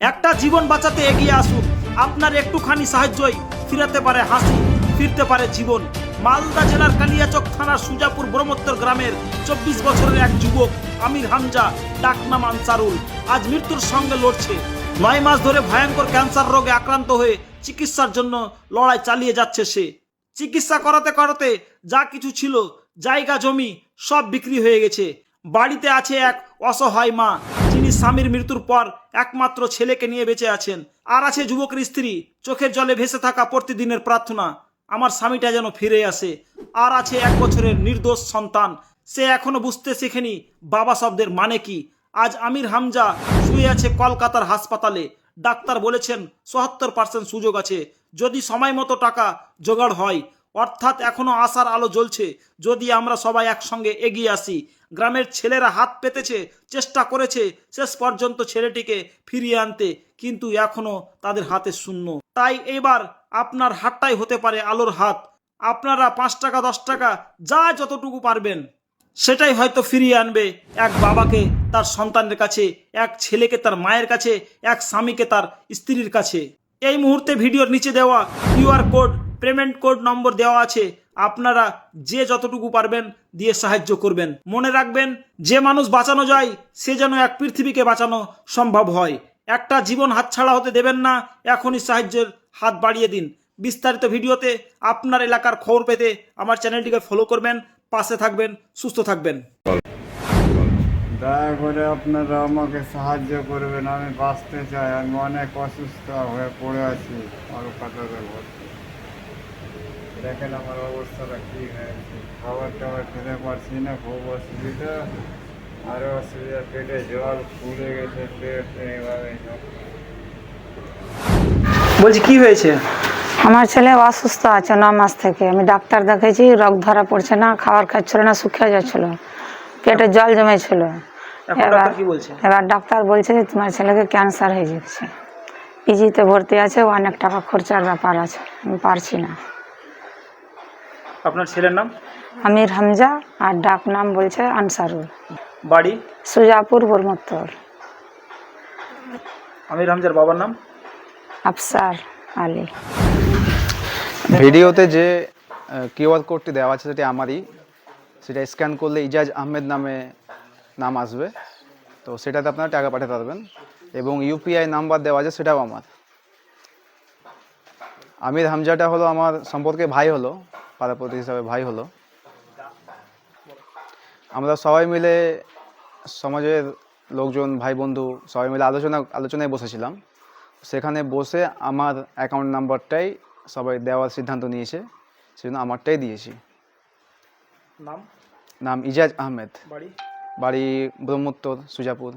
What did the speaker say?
একটা জীবন বাঁচাতে এগিয়ে আসুন। আপনার একটুখানি সাহায্যই ফিরাতে পারে হাসি, ফিরতে পারে জীবন। মালদা জেলার কালিয়াচক থানার সুজাপুর ব্রহ্মোত্তর গ্রামের চব্বিশ বছরের এক যুবক, আমির হামজা ডাকনাম আনসারুল। আজ মৃত্যুর সঙ্গে লড়ছে। নয় মাস ধরে ভয়ঙ্কর ক্যান্সার রোগে আক্রান্ত হয়ে চিকিৎসার জন্য লড়াই চালিয়ে যাচ্ছে সে। চিকিৎসা করাতে করাতে যা কিছু ছিল, জায়গা জমি সব বিক্রি হয়ে গেছে। বাড়িতে আছে এক অসহায় মা। যিনি স্বামীর মৃত্যুর পর একমাত্র ছেলেকে নিয়ে বেঁচে আছেন। আর আছে যুবকের স্ত্রী। চোখের জলে ভেসে থাকা প্রতিদিনের প্রার্থনা। আমার স্বামীটা যেন ফিরে আসে। আর আছে এক বছরের নির্দোষ সন্তান। সে এখনও বুঝতে শেখেনি বাবা শব্দের মানে কি। আজ আমির হামজা শুয়ে আছে কলকাতার হাসপাতালে। ডাক্তার বলেছেন সত্তর পার্সেন্ট সুযোগ আছে। যদি সময় মতো টাকা জোগাড় হয়। অর্থাৎ এখনও আশার আলো জ্বলছে। যদি আমরা সবাই একসঙ্গে এগিয়ে আসি। গ্রামের ছেলেরা হাত পেতেছে, চেষ্টা করেছে শেষ পর্যন্ত ছেলেটিকে ফিরিয়ে আনতে, কিন্তু এখনও তাদের হাতে শূন্য। তাই এবার আপনার হাতটাই হতে পারে আলোর হাত। আপনারা পাঁচ টাকা, দশ টাকা, যা যতটুকু পারবেন, সেটাই হয়তো ফিরিয়ে আনবে এক বাবাকে, তার সন্তানের কাছে, এক ছেলেকে তার মায়ের কাছে, এক স্বামীকে তার স্ত্রীর কাছে। এই মুহূর্তে ভিডিওর নিচে দেওয়া QR code, payment code number দেওয়া আছে। আপনারা যে যতটুকু পারবেন দিয়ে সাহায্য করবেন। মনে রাখবেন, যে মানুষ বাঁচানো যায়, সে যেন এক পৃথিবীকে বাঁচানো সম্ভব হয়। একটা জীবন হাতছাড়া হতে দেবেন না, এখনই সাহায্যের হাত বাড়িয়ে দিন। বিস্তারিত ভিডিওতে আপনার এলাকার খবর পেতে আমার চ্যানেলটিকে ফলো করবেন, পাশে থাকবেন, সুস্থ থাকবেন। দয়া করে আপনারা আমাকে সাহায্য করবেন, আমি বাঁচতে চাই, আমি অনেক অসুস্থ হয়ে পড়ে আছি কলকাতাতে ভর্তি দেখেন আমার অবস্থাটা কী হয়েছে। খাবার টাবার খেতে পারছি না খুব অসুবিধা। আরও অসুবিধা পেটে জল ফুলে গেছে পেট এইভাবে বলছি কি হয়েছে? আমার ছেলে অসুস্থ আছে ন মাস থেকে। আমি ডাক্তার দেখেছি রোগ ধরা পড়ছে না খাবার খাচ্ছিল না শুকিয়ে যাচ্ছিল। পেটে জল জমেছিল। এবার ডাক্তার কি বলছে? এবার ডাক্তার বলছে যে তোমার ছেলেকে ক্যান্সার হয়ে যাচ্ছে পিজিতে ভর্তি আছে অনেক টাকা খরচার ব্যাপার আছে আমি পারছি না। আপনার ছেলের নাম? আমির হামজা আর ডাক নাম বলছে আনসারুল। বাড়ি? সুজাপুর বর্মত্তর। আমির হামজার বাবার নাম? আফসার আলী। ভিডিওতে যে কিউআর কোডটি দেওয়া আছে সেটি আমারই। সেটা স্ক্যান করলে ইজাজ আহমেদ নামে নাম আসবে। তো সেটাতে আপনারা টাকা পাঠাতে পারবেন। এবং ইউপিআই নাম্বার দেওয়া আছে সেটাও আমার। আমির হামজাটা হলো আমার সম্পর্কে ভাই হলো। পাড়াপতি হিসাবে ভাই হলো। আমরা সবাই মিলে সমাজের লোকজন ভাই বন্ধু সবাই মিলে আলোচনা আলোচনায় বসেছিলাম। সেখানে বসে আমার অ্যাকাউন্ট নাম্বারটাই সবাই দেওয়ার সিদ্ধান্ত নিয়েছে সেজন্য আমারটাই দিয়েছি। নাম? নাম ইজাজ আহমেদ। বাড়ি? বাড়ি ব্রহ্মোত্তর সুজাপুর।